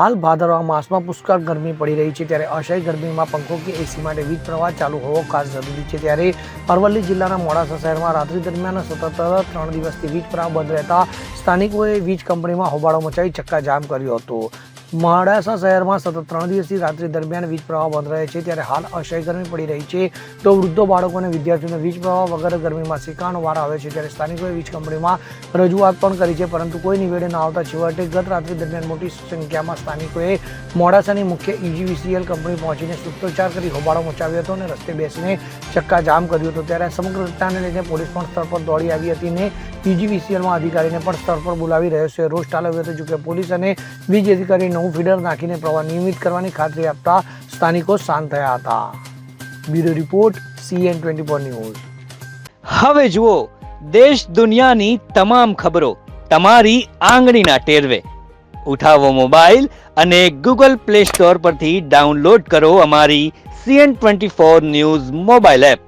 હાલ ભાદરવા માસમાં પુષ્કળ ગરમી પડી રહી છે ત્યારે અસહ્ય ગરમીમાં પંખો કે એસી માટે વીજ પ્રવાહ ચાલુ હોવો ખાસ જરૂરી છે ત્યારે અરવલ્લી જિલ્લાના મોડાસા શહેરમાં રાત્રિ દરમિયાન સતત ત્રણ દિવસથી વીજ પ્રવાહ બંધ રહેતા સ્થાનિકોએ વીજ કંપનીમાં હોબાળો મચાવી ચક્કાજામ કર્યો હતો. મોડાસા શહેરમાં સતત ત્રણ દિવસથી રાત્રિ દરમિયાન વીજ પ્રવાહ બંધ રહે છે. ત્યારે હાલ અસહ્ય ગરમી પડી રહી છે. તો વૃદ્ધો, બાળકો અને વિદ્યાર્થીઓને વીજ પ્રવાહ વગર ગરમીમાં શેકાનો વાર આવે છે. ત્યારે સ્થાનિકોએ વીજ કંપનીમાં રજૂઆત પણ કરી છે, પરંતુ કોઈ નિવેડે ન આવતા છેવટે ગત રાત્રિ દરમિયાન મોટી સંખ્યામાં સ્થાનિકોએ મોડાસાની મુખ્ય ઇજીવીસીએલ કંપની પહોંચીને સૂત્રોચ્ચાર કરી હોબાળો મચાવ્યો હતો અને રસ્તે બેસીને ચક્કાજામ કર્યો હતો. ત્યારે સમગ્ર ઘટનાને લઈને પોલીસ પણ સ્થળ પર દોડી આવી હતી અને ઇજીવીસીએલમાં અધિકારીને પણ સ્થળ પર બોલાવી રહ્યો છે. રોષ ઠાલવ્યો હતો જોકે પોલીસ અને વીજ અધિકારી નવું ફીડર નાખીને પ્રવાહ નિયમિત કરવાની ખાતરી આપતા સ્થાનિકો શાંત થયા હતા. Bureau report CN twenty four news. હવે જુઓ, દેશ દુનિયાની તમામ ખબરો તમારી આંગળીના ટેરવે. ઉઠાવો મોબાઈલ અને ગૂગલ પ્લે સ્ટોર પરથી ડાઉનલોડ કરો અમારી CN twenty four news mobile app.